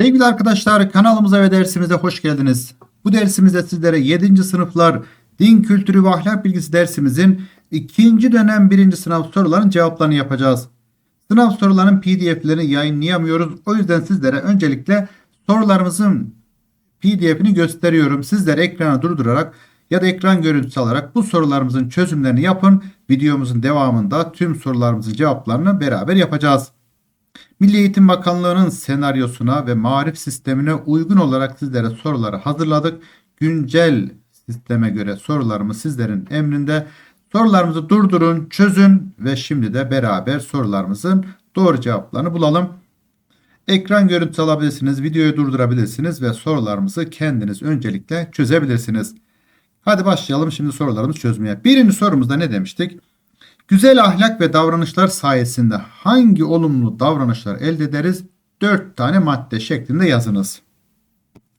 Sevgili arkadaşlar kanalımıza ve dersimize hoş geldiniz. Bu dersimizde sizlere 7. sınıflar din kültürü ve ahlak bilgisi dersimizin ikinci dönem birinci sınav sorularının cevaplarını yapacağız. Sınav sorularının pdf'lerini yayınlayamıyoruz. O yüzden sizlere öncelikle sorularımızın pdf'ini gösteriyorum. Sizler ekrana durdurarak ya da ekran görüntüsü alarak bu sorularımızın çözümlerini yapın. Videomuzun devamında tüm sorularımızın cevaplarını beraber yapacağız. Milli Eğitim Bakanlığı'nın senaryosuna ve marif sistemine uygun olarak sizlere soruları hazırladık. Güncel sisteme göre sorularımız sizlerin emrinde. Sorularımızı durdurun, çözün ve şimdi de beraber sorularımızın doğru cevaplarını bulalım. Ekran görüntüsü alabilirsiniz, videoyu durdurabilirsiniz ve sorularımızı kendiniz öncelikle çözebilirsiniz. Hadi başlayalım şimdi sorularımızı çözmeye. Birinci sorumuzda ne demiştik? Güzel ahlak ve davranışlar sayesinde hangi olumlu davranışlar elde ederiz? 4 tane madde şeklinde yazınız.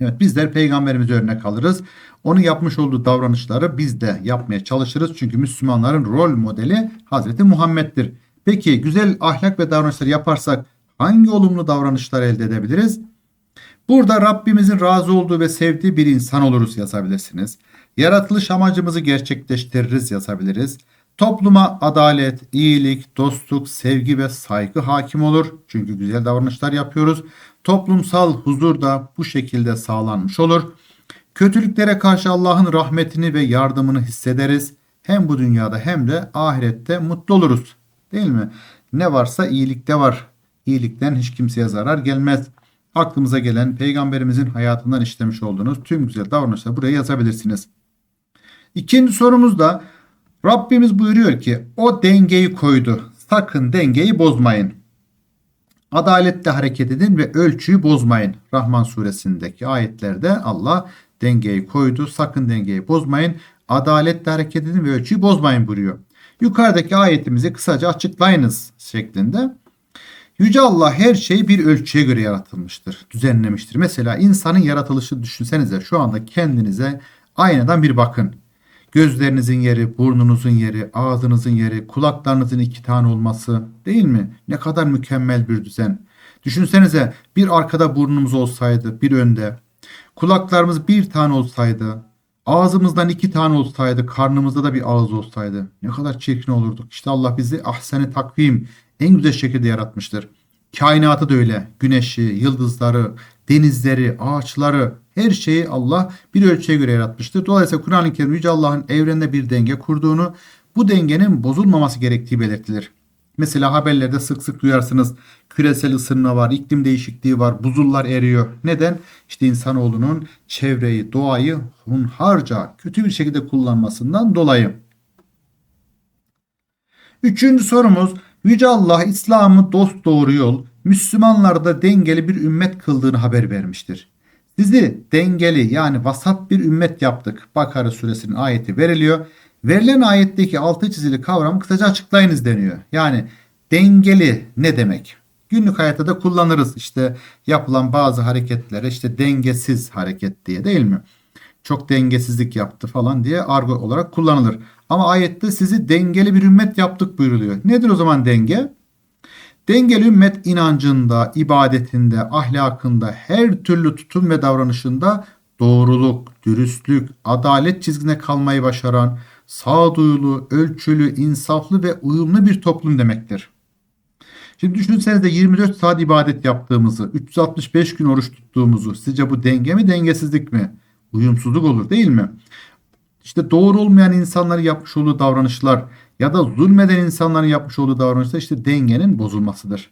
Evet bizler peygamberimize örnek alırız. Onun yapmış olduğu davranışları biz de yapmaya çalışırız. Çünkü Müslümanların rol modeli Hazreti Muhammed'dir. Peki güzel ahlak ve davranışları yaparsak hangi olumlu davranışlar elde edebiliriz? Burada Rabbimizin razı olduğu ve sevdiği bir insan oluruz yazabilirsiniz. Yaratılış amacımızı gerçekleştiririz yazabiliriz. Topluma adalet, iyilik, dostluk, sevgi ve saygı hakim olur. Çünkü güzel davranışlar yapıyoruz. Toplumsal huzur da bu şekilde sağlanmış olur. Kötülüklere karşı Allah'ın rahmetini ve yardımını hissederiz. Hem bu dünyada hem de ahirette mutlu oluruz. Değil mi? Ne varsa iyilikte var. İyilikten hiç kimseye zarar gelmez. Aklımıza gelen peygamberimizin hayatından işlemiş olduğunuz tüm güzel davranışları buraya yazabilirsiniz. İkinci sorumuz da Rabbimiz buyuruyor ki o dengeyi koydu. Sakın dengeyi bozmayın. Adaletle hareket edin ve ölçüyü bozmayın. Rahman suresindeki ayetlerde Allah dengeyi koydu. Sakın dengeyi bozmayın. Adaletle hareket edin ve ölçüyü bozmayın buyuruyor. Yukarıdaki ayetimizi kısaca açıklayınız şeklinde. Yüce Allah her şeyi bir ölçüye göre yaratılmıştır, düzenlemiştir. Mesela insanın yaratılışı düşünsenize şu anda kendinize aynadan bir bakın. Gözlerinizin yeri, burnunuzun yeri, ağzınızın yeri, kulaklarınızın iki tane olması değil mi? Ne kadar mükemmel bir düzen. Düşünsenize bir arkada burnumuz olsaydı, bir önde. Kulaklarımız bir tane olsaydı, ağzımızdan iki tane olsaydı, karnımızda da bir ağız olsaydı. Ne kadar çirkin olurduk. İşte Allah bizi ahseni takvim en güzel şekilde yaratmıştır. Kainatı da öyle. Güneşi, yıldızları, denizleri, ağaçları, her şeyi Allah bir ölçüye göre yaratmıştır. Dolayısıyla Kur'an-ı Kerim Yüce Allah'ın evrende bir denge kurduğunu, bu dengenin bozulmaması gerektiği belirtilir. Mesela haberlerde sık sık duyarsınız küresel ısınma var, iklim değişikliği var, buzullar eriyor. Neden? İşte insanoğlunun çevreyi, doğayı hunharca kötü bir şekilde kullanmasından dolayı. Üçüncü sorumuz Yüce Allah İslam'ı dost doğru yol, Müslümanlarda dengeli bir ümmet kıldığını haber vermiştir. Sizi dengeli yani vasat bir ümmet yaptık. Bakara suresinin ayeti veriliyor. Verilen ayetteki altı çizili kavramı kısaca açıklayınız deniyor. Yani dengeli ne demek? Günlük hayatta da kullanırız işte yapılan bazı hareketlere işte dengesiz hareket diye değil mi? Çok dengesizlik yaptı falan diye argo olarak kullanılır. Ama ayette sizi dengeli bir ümmet yaptık buyuruluyor. Nedir o zaman denge? Dengeli ümmet inancında, ibadetinde, ahlakında, her türlü tutum ve davranışında doğruluk, dürüstlük, adalet çizgine kalmayı başaran, sağduyulu, ölçülü, insaflı ve uyumlu bir toplum demektir. Şimdi düşünsenize 24 saat ibadet yaptığımızı, 365 gün oruç tuttuğumuzu. Sizce bu denge mi, dengesizlik mi? Uyumsuzluk olur değil mi? İşte doğru olmayan insanların yapmış olduğu davranışlar ya da zulmeden insanların yapmış olduğu davranışlar işte dengenin bozulmasıdır.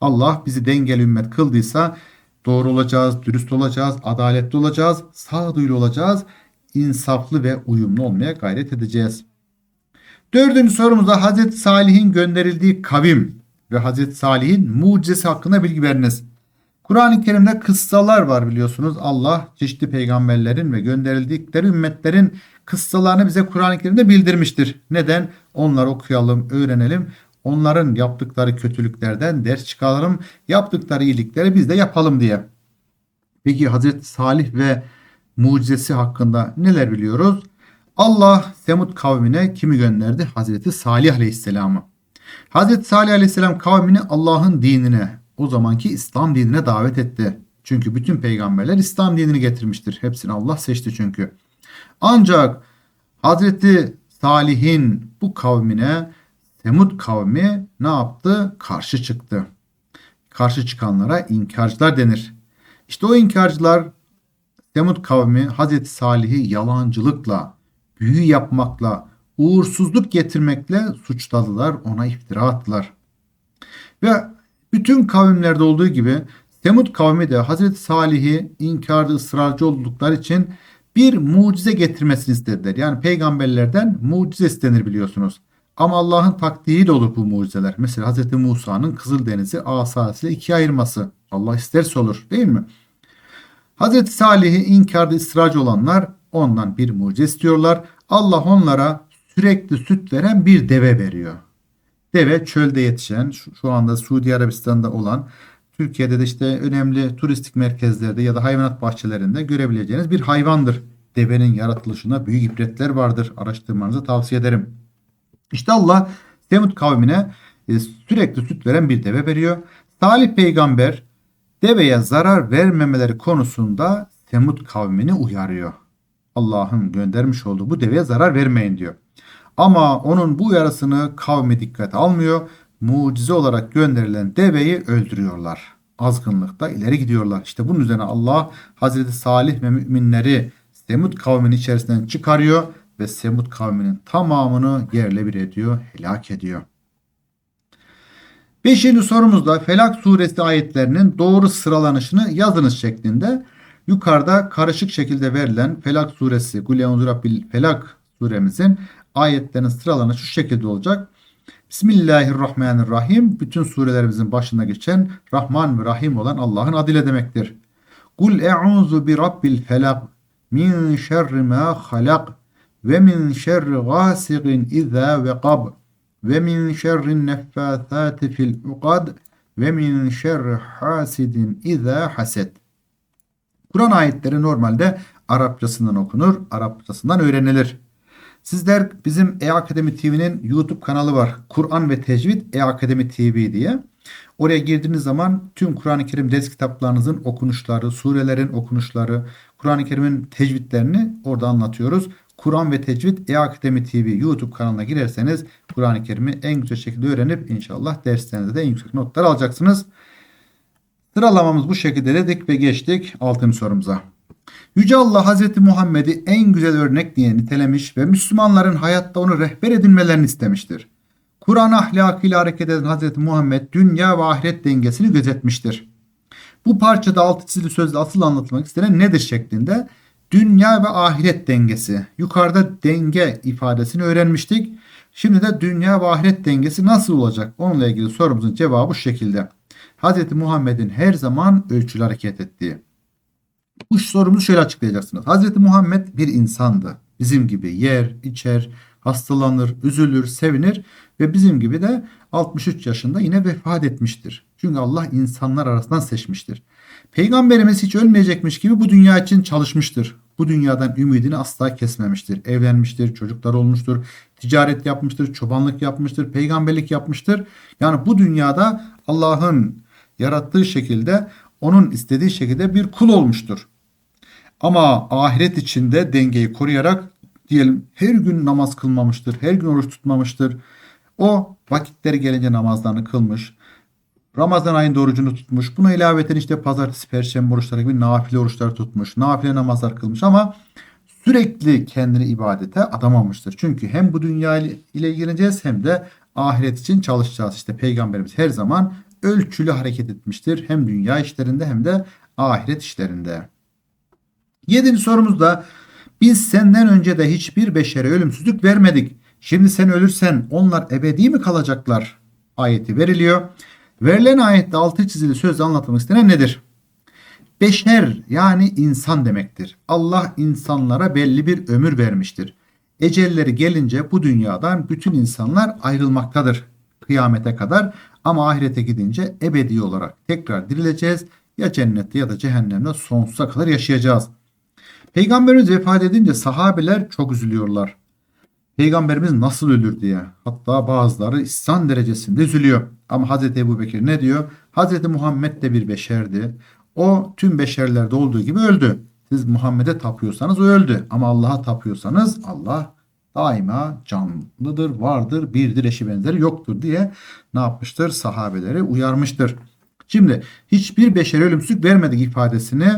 Allah bizi dengeli ümmet kıldıysa doğru olacağız, dürüst olacağız, adaletli olacağız, sağduyulu olacağız, insaflı ve uyumlu olmaya gayret edeceğiz. Dördüncü sorumuzda Hazreti Salih'in gönderildiği kavim ve Hazreti Salih'in mucizesi hakkında bilgi veriniz. Kur'an-ı Kerim'de kıssalar var biliyorsunuz. Allah çeşitli peygamberlerin ve gönderildikleri ümmetlerin kıssalarını bize Kur'an-ı Kerim'de bildirmiştir. Neden? Onları okuyalım, öğrenelim. Onların yaptıkları kötülüklerden ders çıkaralım. Yaptıkları iyilikleri biz de yapalım diye. Peki Hazreti Salih ve mucizesi hakkında neler biliyoruz? Allah Semud kavmine kimi gönderdi? Hazreti Salih Aleyhisselam'ı. Hazreti Salih Aleyhisselam kavmini Allah'ın dinine, o zamanki İslam dinine davet etti. Çünkü bütün peygamberler İslam dinini getirmiştir. Hepsini Allah seçti çünkü. Ancak Hazreti Salih'in bu kavmine Semud kavmi ne yaptı? Karşı çıktı. Karşı çıkanlara inkarcılar denir. İşte o inkarcılar Semud kavmi Hazreti Salih'i yalancılıkla, büyü yapmakla, uğursuzluk getirmekle suçladılar, ona iftira attılar. Ve bütün kavimlerde olduğu gibi Semud kavmi de Hazreti Salih'i inkarda ısrarcı oldukları için bir mucize getirmesini istediler. Yani peygamberlerden mucize istenir biliyorsunuz. Ama Allah'ın takdiri de olur bu mucizeler. Mesela Hazreti Musa'nın Kızıldeniz'i asasıyla ikiye ayırması. Allah isterse olur değil mi? Hazreti Salih'i inkarda ısrarcı olanlar ondan bir mucize istiyorlar. Allah onlara sürekli süt veren bir deve veriyor. Deve çölde yetişen, şu, şu anda Suudi Arabistan'da olan, Türkiye'de de işte önemli turistik merkezlerde ya da hayvanat bahçelerinde görebileceğiniz bir hayvandır. Devenin yaratılışında büyük ibretler vardır. Araştırmanızı tavsiye ederim. İşte Allah Semud kavmine e, sürekli süt veren bir deve veriyor. Salih peygamber deveye zarar vermemeleri konusunda Semud kavmini uyarıyor. Allah'ın göndermiş olduğu bu deveye zarar vermeyin diyor. Ama onun bu uyarısını kavmi dikkate almıyor. Mucize olarak gönderilen deveyi öldürüyorlar. Azgınlıkta ileri gidiyorlar. İşte bunun üzerine Allah Hazreti Salih ve müminleri Semud kavminin içerisinden çıkarıyor ve Semud kavminin tamamını yerle bir ediyor, helak ediyor. Beşinci sorumuzda Felak suresi ayetlerinin doğru sıralanışını yazınız şeklinde yukarıda karışık şekilde verilen Felak suresi Rabbil Felak suremizin ayetlerinin sıralanışı şu şekilde olacak. Bismillahirrahmanirrahim. Bütün surelerimizin başında geçen Rahman ve Rahim olan Allah'ın adıyla demektir. Kul e'uzu bi rabbil felak min şerri ma halak ve min şerri gasiqin izâ veqab ve min şerrin neffâthâti fil uqad ve min şerri hasidin izâ haset. Kur'an ayetleri normalde Arapçasından okunur, Arapçasından öğrenilir. Sizler bizim E-Akademi TV'nin YouTube kanalı var. Kur'an ve Tecvid E-Akademi TV diye. Oraya girdiğiniz zaman tüm Kur'an-ı Kerim ders kitaplarınızın okunuşları, surelerin okunuşları, Kur'an-ı Kerim'in tecvidlerini orada anlatıyoruz. Kur'an ve Tecvid E-Akademi TV YouTube kanalına girerseniz Kur'an-ı Kerim'i en güzel şekilde öğrenip inşallah derslerinizde de en yüksek notlar alacaksınız. Sıralamamız bu şekilde dedik ve geçtik altın sorumuza. Yüce Allah Hazreti Muhammed'i en güzel örnek diye nitelemiş ve Müslümanların hayatta onu rehber edinmelerini istemiştir. Kur'an ahlakıyla hareket eden Hazreti Muhammed dünya ve ahiret dengesini gözetmiştir. Bu parçada altı çizili sözle asıl anlatılmak istenen nedir şeklinde dünya ve ahiret dengesi. Yukarıda denge ifadesini öğrenmiştik. Şimdi de dünya ve ahiret dengesi nasıl olacak? Onunla ilgili sorumuzun cevabı şu şekilde. Hz. Muhammed'in her zaman ölçülü hareket ettiği. Bu sorumuzu şöyle açıklayacaksınız. Hz. Muhammed bir insandı. Bizim gibi yer, içer, hastalanır, üzülür, sevinir ve bizim gibi de 63 yaşında yine vefat etmiştir. Çünkü Allah insanlar arasından seçmiştir. Peygamberimiz hiç ölmeyecekmiş gibi bu dünya için çalışmıştır. Bu dünyadan ümidini asla kesmemiştir. Evlenmiştir, çocuklar olmuştur, ticaret yapmıştır, çobanlık yapmıştır, peygamberlik yapmıştır. Yani bu dünyada Allah'ın yarattığı şekilde onun istediği şekilde bir kul olmuştur. Ama ahiret içinde dengeyi koruyarak diyelim her gün namaz kılmamıştır, her gün oruç tutmamıştır. O vakitleri gelince namazlarını kılmış. Ramazan ayında orucunu tutmuş. Buna ilaveten işte pazartesi, perşembe oruçları gibi nafile oruçlar tutmuş. Nafile namazlar kılmış ama sürekli kendini ibadete adamamıştır. Çünkü hem bu dünya ile ilgileneceğiz hem de ahiret için çalışacağız. İşte peygamberimiz her zaman ölçülü hareket etmiştir. Hem dünya işlerinde hem de ahiret işlerinde. Yedinci sorumuz da biz senden önce de hiçbir beşere ölümsüzlük vermedik. Şimdi sen ölürsen onlar ebedi mi kalacaklar? Ayeti veriliyor. Verilen ayette altı çizili sözle anlatmak istenen nedir? Beşer yani insan demektir. Allah insanlara belli bir ömür vermiştir. Ecelleri gelince bu dünyadan bütün insanlar ayrılmaktadır kıyamete kadar ama ahirete gidince ebedi olarak tekrar dirileceğiz. Ya cennette ya da cehennemde sonsuza kadar yaşayacağız. Peygamberimiz vefat edince sahabeler çok üzülüyorlar. Peygamberimiz nasıl ölür diye. Hatta bazıları isyan derecesinde üzülüyor. Ama Hazreti Ebu Bekir ne diyor? Hazreti Muhammed de bir beşerdi. O tüm beşerlerde olduğu gibi öldü. Siz Muhammed'e tapıyorsanız o öldü. Ama Allah'a tapıyorsanız Allah daima canlıdır, vardır, birdir, eşi benzeri yoktur diye ne yapmıştır? Sahabeleri uyarmıştır. Şimdi hiçbir beşeri ölümsüzlük vermedik ifadesini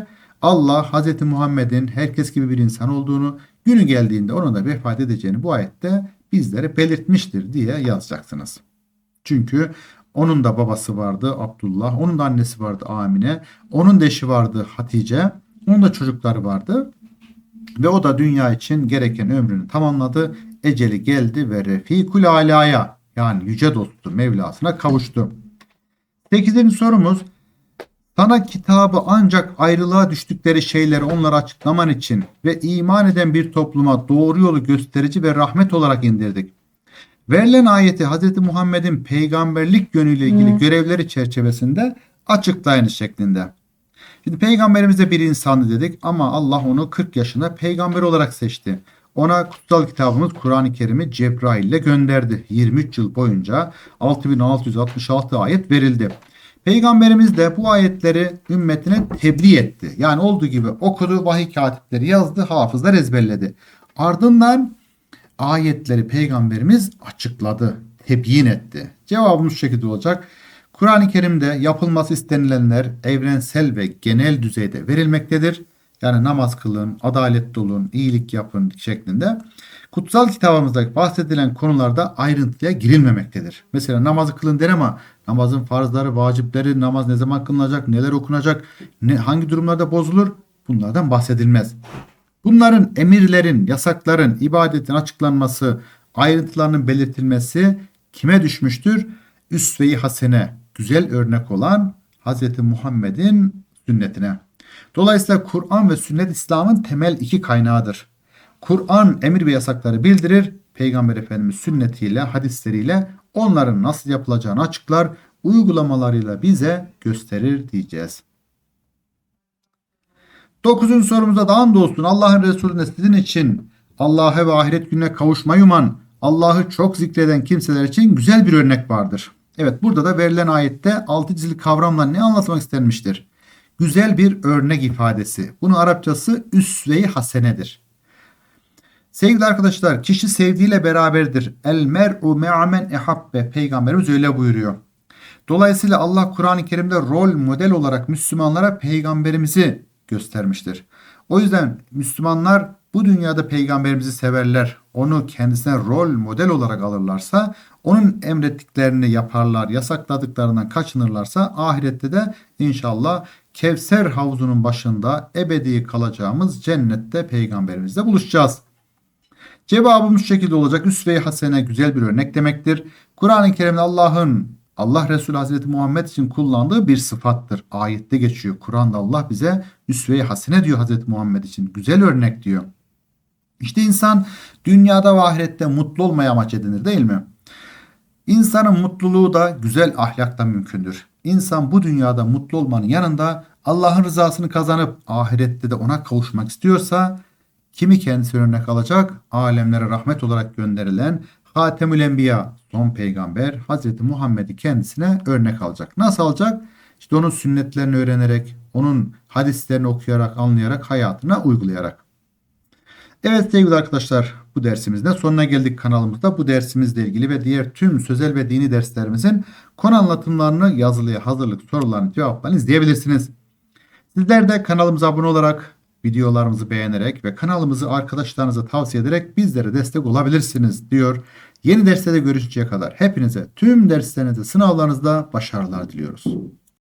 Allah Hz. Muhammed'in herkes gibi bir insan olduğunu, günü geldiğinde onun da vefat edeceğini bu ayette bizlere belirtmiştir diye yazacaksınız. Çünkü onun da babası vardı Abdullah, onun da annesi vardı Amine, onun da eşi vardı Hatice, onun da çocukları vardı. Ve o da dünya için gereken ömrünü tamamladı. Eceli geldi ve Refikul Ala'ya yani yüce dostu Mevlasına kavuştu. 8. sorumuz sana kitabı ancak ayrılığa düştükleri şeyleri onlara açıklaman için ve iman eden bir topluma doğru yolu gösterici ve rahmet olarak indirdik. Verilen ayeti Hz. Muhammed'in peygamberlik yönüyle ilgili görevleri çerçevesinde açıklayınız şeklinde. Şimdi peygamberimiz bir insandı dedik ama Allah onu 40 yaşında peygamber olarak seçti. Ona kutsal kitabımız Kur'an-ı Kerim'i Cebrail ile gönderdi. 23 yıl boyunca 6666 ayet verildi. Peygamberimiz de bu ayetleri ümmetine tebliğ etti. Yani olduğu gibi okudu, vahiy katipleri yazdı, hafızlar ezberledi. Ardından ayetleri peygamberimiz açıkladı, tebyin etti. Cevabımız şu şekilde olacak. Kur'an-ı Kerim'de yapılması istenilenler evrensel ve genel düzeyde verilmektedir. Yani namaz kılın, adaletli olun, iyilik yapın şeklinde. Kutsal kitabımızda bahsedilen konularda ayrıntıya girilmemektedir. Mesela namazı kılın der ama namazın farzları, vacipleri, namaz ne zaman kılınacak, neler okunacak, ne, hangi durumlarda bozulur bunlardan bahsedilmez. Bunların emirlerin, yasakların, ibadetin açıklanması, ayrıntılarının belirtilmesi kime düşmüştür? Üsve-i hasene, güzel örnek olan Hz. Muhammed'in sünnetine. Dolayısıyla Kur'an ve sünnet İslam'ın temel iki kaynağıdır. Kur'an emir ve yasakları bildirir, Peygamber Efendimiz sünnetiyle, hadisleriyle onların nasıl yapılacağını açıklar, uygulamalarıyla bize gösterir diyeceğiz. Dokuzuncu sorumuzda da andolsun Allah'ın Resulüne sizin için Allah'a ve ahiret gününe kavuşmayı uman, Allah'ı çok zikreden kimseler için güzel bir örnek vardır. Evet burada da verilen ayette altı çizili kavramla ne anlatmak istenmiştir? Güzel bir örnek ifadesi. Bunun Arapçası üsve-i hasenedir. Sevgili arkadaşlar kişi sevdiğiyle beraberdir. El mer'u me'amen ehabbe. Peygamberimiz öyle buyuruyor. Dolayısıyla Allah Kur'an-ı Kerim'de rol model olarak Müslümanlara peygamberimizi göstermiştir. O yüzden Müslümanlar bu dünyada peygamberimizi severler. Onu kendisine rol model olarak alırlarsa, onun emrettiklerini yaparlar, yasakladıklarından kaçınırlarsa ahirette de inşallah Kevser havuzunun başında ebedi kalacağımız cennette peygamberimizle buluşacağız. Cevabımız şu şekilde olacak. Üsve-i hasene güzel bir örnek demektir. Kur'an-ı Kerim'de Allah'ın Allah Resulü Hazreti Muhammed için kullandığı bir sıfattır. Ayette geçiyor. Kur'an'da Allah bize üsve-i hasene diyor Hazreti Muhammed için. Güzel örnek diyor. İşte insan dünyada ve ahirette mutlu olmaya amaç edinir değil mi? İnsanın mutluluğu da güzel ahlakta mümkündür. İnsan bu dünyada mutlu olmanın yanında Allah'ın rızasını kazanıp ahirette de ona kavuşmak istiyorsa kimi kendisi örnek alacak? Alemlere rahmet olarak gönderilen Hatemül Enbiya son peygamber Hazreti Muhammed'i kendisine örnek alacak. Nasıl alacak? İşte onun sünnetlerini öğrenerek, onun hadislerini okuyarak, anlayarak, hayatına uygulayarak. Evet sevgili arkadaşlar bu dersimizde sonuna geldik kanalımızda. Bu dersimizle ilgili ve diğer tüm sözel ve dini derslerimizin konu anlatımlarını yazılıya hazırlık sorularını cevaplarını izleyebilirsiniz. Sizler de kanalımıza abone olarak videolarımızı beğenerek ve kanalımızı arkadaşlarınıza tavsiye ederek bizlere destek olabilirsiniz diyor. Yeni derste de görüşünceye kadar hepinize tüm derslerinizde sınavlarınızda başarılar diliyoruz.